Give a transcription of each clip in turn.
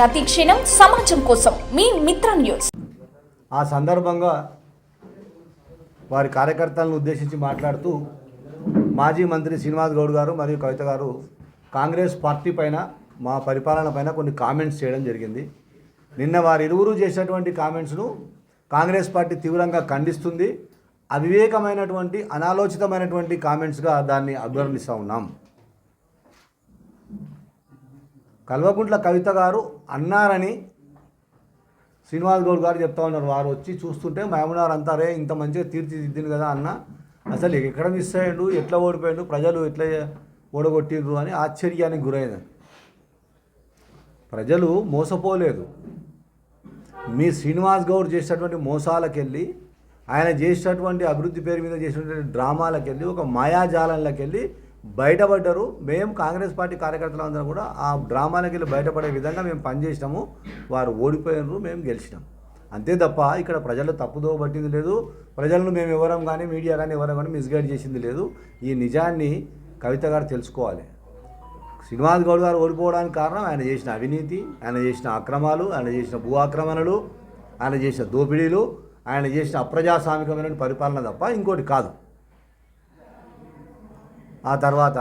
ప్రతి క్షణం సమాజం కోసం మీ మిత్ర న్యూస్. ఆ సందర్భంగా వారి కార్యకర్తలను ఉద్దేశించి మాట్లాడుతూ మాజీ మంత్రి శ్రీనివాస్ గౌడ్ గారు మరియు కవిత గారు కాంగ్రెస్ పార్టీ పైన మా పరిపాలన పైన కొన్ని కామెంట్స్ చేయడం జరిగింది. నిన్న వారి ఇరువురు చేసినటువంటి కామెంట్స్ను కాంగ్రెస్ పార్టీ తీవ్రంగా ఖండిస్తుంది. అవివేకమైనటువంటి అనాలోచితమైనటువంటి కామెంట్స్గా దాన్ని అభివర్ణిస్తూ ఉన్నాం. కల్వకుంట్ల కవిత గారు అన్నారని శ్రీనివాస్ గౌడ్ గారు చెప్తా ఉన్నారు. వారు వచ్చి చూస్తుంటే మహమూనార్ అంతారే ఇంత మంచిగా తీర్చిదిద్దింది కదా అన్న అసలు ఎక్కడ మిస్ అయ్యాడు ఎట్లా ఓడిపోయాడు ప్రజలు ఎట్లా ఓడగొట్టిండ్రు అని ఆశ్చర్యానికి గురైంది. ప్రజలు మోసపోలేదు. మీ శ్రీనివాస్ గౌడ్ చేసినటువంటి మోసాలకెళ్ళి ఆయన చేసినటువంటి అభివృద్ధి పేరు మీద చేసినటువంటి డ్రామాలకెళ్ళి ఒక మాయాజాలంలోకి వెళ్ళి బయటపడ్డారు. మేము కాంగ్రెస్ పార్టీ కార్యకర్తలు అందరూ కూడా ఆ డ్రామాలకు వెళ్ళి బయటపడే విధంగా మేము పనిచేసినాము. వారు ఓడిపోయినారు మేము గెలిచినాం. అంతే తప్ప ఇక్కడ ప్రజలు తప్పుదో పట్టింది లేదు. ప్రజలను మేము ఎవరం కానీ మీడియా కానీ ఎవరం కానీ మిస్గైడ్ చేసింది లేదు. ఈ నిజాన్ని కవిత గారు తెలుసుకోవాలి. శ్రీనివాస్ గౌడ్ గారు ఓడిపోవడానికి కారణం ఆయన చేసిన అవినీతి ఆయన చేసిన అక్రమాలు ఆయన చేసిన భూ ఆక్రమణలు ఆయన చేసిన దోపిడీలు ఆయన చేసిన అప్రజాస్వామికమైన పరిపాలన తప్ప ఇంకోటి కాదు. ఆ తర్వాత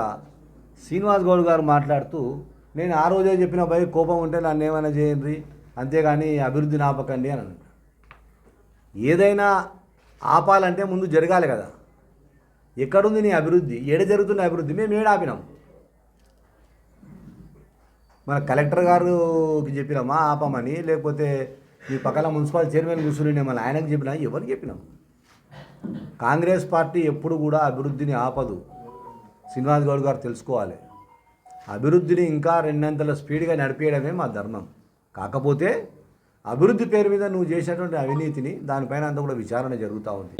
శ్రీనివాస్ గౌడ్ గారు మాట్లాడుతూ నేను ఆ రోజే చెప్పిన భయ కోపం ఉంటే నన్ను ఏమైనా చేయండి అంతేగాని అభివృద్ధిని ఆపకండి అని అన్నాడు. ఏదైనా ఆపాలంటే ముందు జరగాలి కదా. ఎక్కడుంది నీ అభివృద్ధి? ఏడ జరుగుతున్న అభివృద్ధి? మేము ఏడ ఆపినాం? మన కలెక్టర్ గారుకి చెప్పినామా ఆపమని లేకపోతే మీ పక్కన మున్సిపల్ చైర్మన్ కూర్చుని మన ఆయనకు చెప్పినా ఎవరికి చెప్పినాం? కాంగ్రెస్ పార్టీ ఎప్పుడు కూడా అభివృద్ధిని ఆపదు. శ్రీనివాస్ గౌడ్ గారు తెలుసుకోవాలి. అభివృద్ధిని ఇంకా రెండంతల స్పీడ్గా నడిపేయడమే మా ధర్మం. కాకపోతే అభివృద్ధి పేరు మీద నువ్వు చేసినటువంటి అవినీతిని దానిపైన అంతా కూడా విచారణ జరుగుతూ ఉంది.